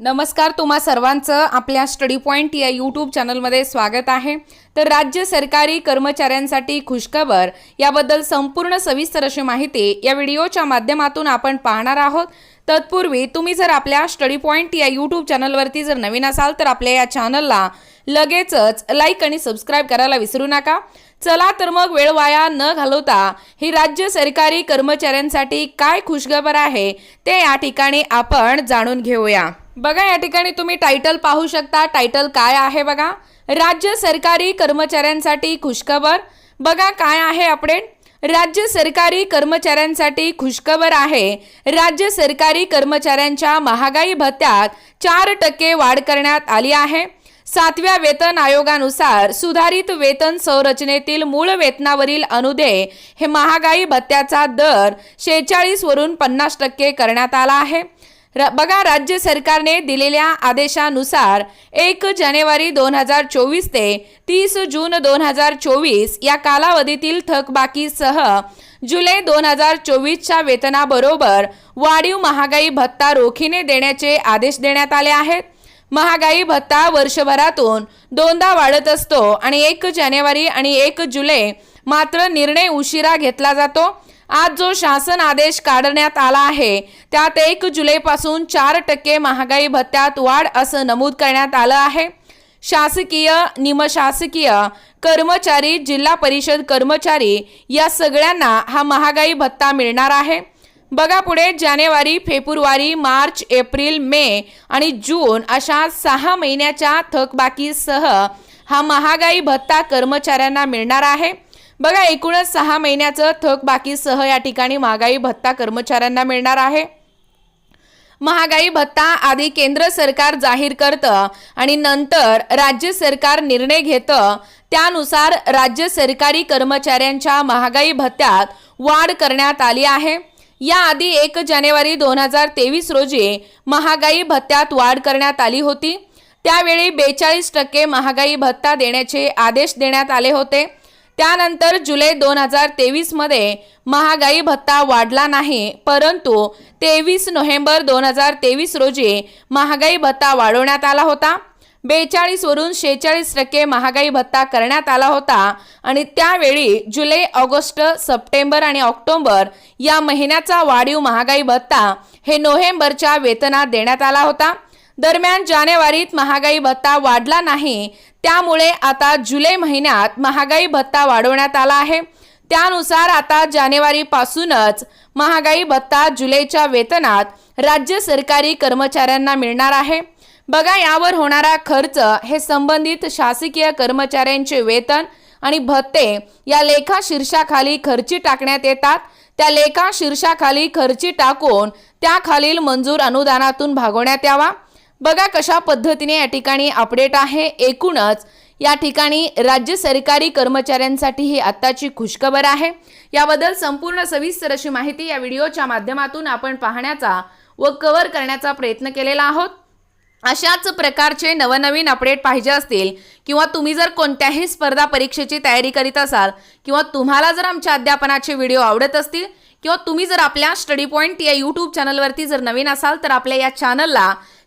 नमस्कार तुम्हा सर्वांचं आपल्या स्टडी पॉईंट या यूट्यूब चॅनलमध्ये स्वागत आहे. तर राज्य सरकारी कर्मचाऱ्यांसाठी खुशखबर याबद्दल संपूर्ण सविस्तर अशी माहिती या व्हिडिओच्या माध्यमातून आपण पाहणार आहोत. तत्पूर्वी तुम्ही जर आपल्या स्टडी पॉईंट या यूट्यूब चॅनलवरती जर नवीन असाल तर आपल्या या चॅनलला लगेचच लाईक आणि सबस्क्राईब करायला विसरू नका. चला तर मग वेळ वाया न घालवता ही राज्य सरकारी कर्मचाऱ्यांसाठी काय खुशखबर आहे ते या ठिकाणी आपण जाणून घेऊया. बघा या ठिकाणी तुम्ही टायटल पाहू शकता. टायटल काय आहे बघा? राज्य सरकारी कर्मचाऱ्यांसाठी खुशखबर. बघा काय आहे अपडेट राज्य सरकारी कर्मचाऱ्यांसाठी खुशखबर आहे. राज्य सरकारी कर्मचाऱ्यांच्या महागाई भत्त्यात चार टक्के वाढ करण्यात आली आहे. सातव्या वेतन आयोगानुसार सुधारित वेतन संरचनेतील मूळ वेतनावरील अनुदेय हे महागाई भत्त्याचा दर शेहेचाळीसवरून पन्नास टक्के करण्यात आला आहे. बघा राज्य सरकारने दिलेल्या आदेशानुसार एक जानेवारी दोन हजार चोवीस ते तीस जून दोन हजार चोवीस या कालावधीतील थकबाकीसह जुलै दोन हजार चोवीसच्या वेतनाबरोबर वाढीव महागाई भत्ता रोखीने देण्याचे आदेश देण्यात आले आहेत. महागाई भत्ता वर्षभरातून दोनदा वाढत असतो आणि एक जानेवारी आणि एक जुलै मात्र निर्णय उशिरा घेतला जातो. आज जो शासन आदेश काढण्यात आला आहे त्यात एक जुलैपासून चार टक्के महागाई भत्त्यात वाढ असं नमूद करण्यात आलं आहे. शासकीय निमशासकीय कर्मचारी जिल्हा परिषद कर्मचारी या सगळ्यांना हा महागाई भत्ता मिळणार आहे. बघा पुढे जानेवारी फेब्रुवारी मार्च एप्रिल मे आणि जून अशा सहा महिन्याच्या थकबाकीसह हा महागाई भत्ता कर्मचाऱ्यांना मिळणार आहे. बघा एकूणच सहा महिन्याचं थकबाकीसह या ठिकाणी महागाई भत्ता कर्मचाऱ्यांना मिळणार आहे. महागाई भत्ता आधी केंद्र सरकार जाहीर करतं आणि नंतर राज्य सरकार निर्णय घेतं. त्यानुसार राज्य सरकारी कर्मचाऱ्यांच्या महागाई भत्त्यात वाढ करण्यात आली आहे. याआधी एक जानेवारी दोन हजार तेवीस रोजी महागाई भत्त्यात वाढ करण्यात आली होती. त्यावेळी बेचाळीस टक्के महागाई भत्ता देण्याचे आदेश देण्यात आले होते. त्यानंतर जुलै दोन हजार तेवीसमध्ये महागाई भत्ता वाढला नाही परंतु तेवीस नोव्हेंबर दोन हजार तेवीस रोजी महागाई भत्ता वाढवण्यात आला होता. बेचाळीसवरून शेहेचाळीस टक्के महागाई भत्ता करण्यात आला होता आणि त्यावेळी जुलै ऑगस्ट सप्टेंबर आणि ऑक्टोबर या महिन्याचा वाढीव महागाई भत्ता हे नोव्हेंबरच्या वेतनात देण्यात आला होता. दरम्यान जानेवारीत महागाई भत्ता वाढला नाही त्यामुळे आता जुलै महिन्यात महागाई भत्ता वाढवण्यात आला आहे. त्यानुसार आता जानेवारीपासूनच महागाई भत्ता जुलैच्या वेतनात राज्य सरकारी कर्मचाऱ्यांना मिळणार आहे. बघा यावर होणारा खर्च हे संबंधित शासकीय कर्मचाऱ्यांचे वेतन आणि भत्ते या लेखा शीर्षाखाली खर्ची टाकण्यात येतात. त्या लेखा शीर्षाखाली खर्ची टाकून त्याखालील मंजूर अनुदानातून भागवण्यात यावा. बघा कशा पद्धतीने या ठिकाणी अपडेट आहे. एकूणच या ठिकाणी राज्य सरकारी कर्मचाऱ्यांसाठी ही आत्ताची खुशखबर आहे. याबद्दल संपूर्ण सविस्तर अशी माहिती या व्हिडिओच्या माध्यमातून आपण पाहण्याचा व कव्हर करण्याचा प्रयत्न केलेला आहोत. अशाच प्रकारचे नवनवीन अपडेट पाहिजे असतील किंवा तुम्ही जर कोणत्याही स्पर्धा परीक्षेची तयारी करीत असाल किंवा तुम्हाला जर आमच्या अध्यापनाचे व्हिडिओ आवडत असतील किंवा तुम्ही जर आपल्या स्टडी पॉईंट या यूट्यूब चॅनलवरती जर नवीन असाल तर आपल्या या चॅनलला